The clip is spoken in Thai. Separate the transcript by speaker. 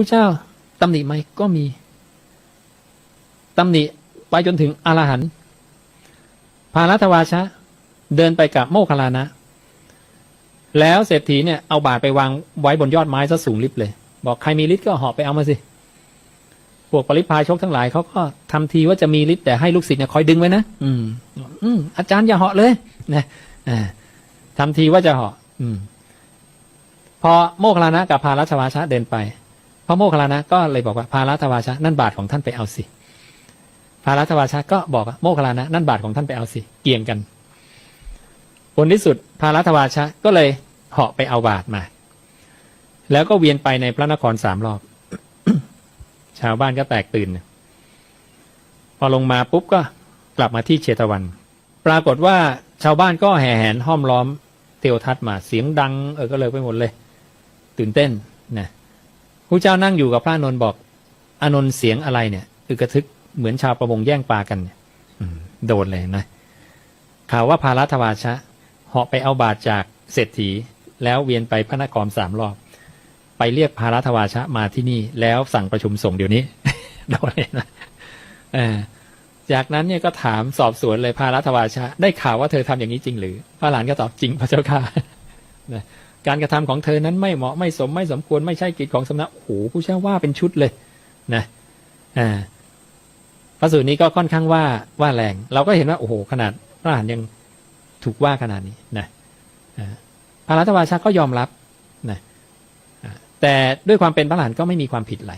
Speaker 1: ผู้เจ้าตำหนิไหมก็มีตำหนิไปจนถึงอรหันต์พารัตวาชะ เดินไปกับโมคลานะ แล้วเศรษฐีเนี่ยเอาบาตรไปวางไว้บนยอดไม้ซะสูงลิบเลย บอกใครมีฤทธิ์ก็เหาะไปเอามาสิพวกปริพาชกทั้งหลายเขาก็ทำทีว่าจะมีฤทธิ์แต่ให้ลูกศิษย์เนี่ยคอยดึงไว้นะอืม อืมอาจารย์อย่าเหาะเลย นะอ่าทำทีว่าจะเหาะอืม พอโมคลานะกับพารัตวาชะเดินไป พระโมคคัลลานะก็เลยบอกว่าพารัตวาชะนั่นบาทของท่านไปเอาสิพารัตวาชะก็บอกว่าโมคคัลลานะนั่นบาทของท่านไปเอาสิเกี่ยงกันผลที่สุดพารัตวาชะก็เลยเหาะไปเอาบาทมา แล้วก็เวียนไปในพระนครสามรอบ ชาวบ้านก็แตกตื่น พอลงมาปุ๊บก็กลับมาที่เชตวัน ปรากฏว่าชาวบ้านก็แห่แหนห้อมล้อมเทวทัตมาเสียงดัง เออก็เลยไปหมดเลย ตื่นเต้นนะ พระเจ้านั่งอยู่กับพระนนท์บอก อานนท์เสียงอะไรเนี่ยอึกระทึกเหมือนชาวประมงแย่งปลากันเนี่ยโดนเลยนะข่าวว่าพารัตวาชะเหาะไปเอาบาตรจากเศรษฐี แล้วเวียนไปพระนครสามรอบ ไปเรียกพารัตวาชะมาที่นี่ แล้วสั่งประชุมส่งเดี๋ยวนี้โดนเลยนะจากนั้นเนี่ยก็ถามสอบสวนเลยพารัตวาชะ ได้ข่าวว่าเธอทำอย่างนี้จริงหรือพระหลานก็ตอบจริงพระเจ้าค่ะ การกระทำของเธอนั้นไม่เหมาะไม่สมไม่สมควรไม่ใช่กิจของสำนักโอ้โหผู้เช่าว่าเป็นชุดเลยนะอ่าพระสูตรนี้ก็ค่อนข้างว่าว่าแรง เราก็เห็นว่าโอ้โหขนาดพระหลานยังถูกว่าขนาดนี้นะอ่าพระรัตวาชาก็ยอมรับนะแต่ด้วยความเป็นพระหลานก็ไม่มีความผิดอะไร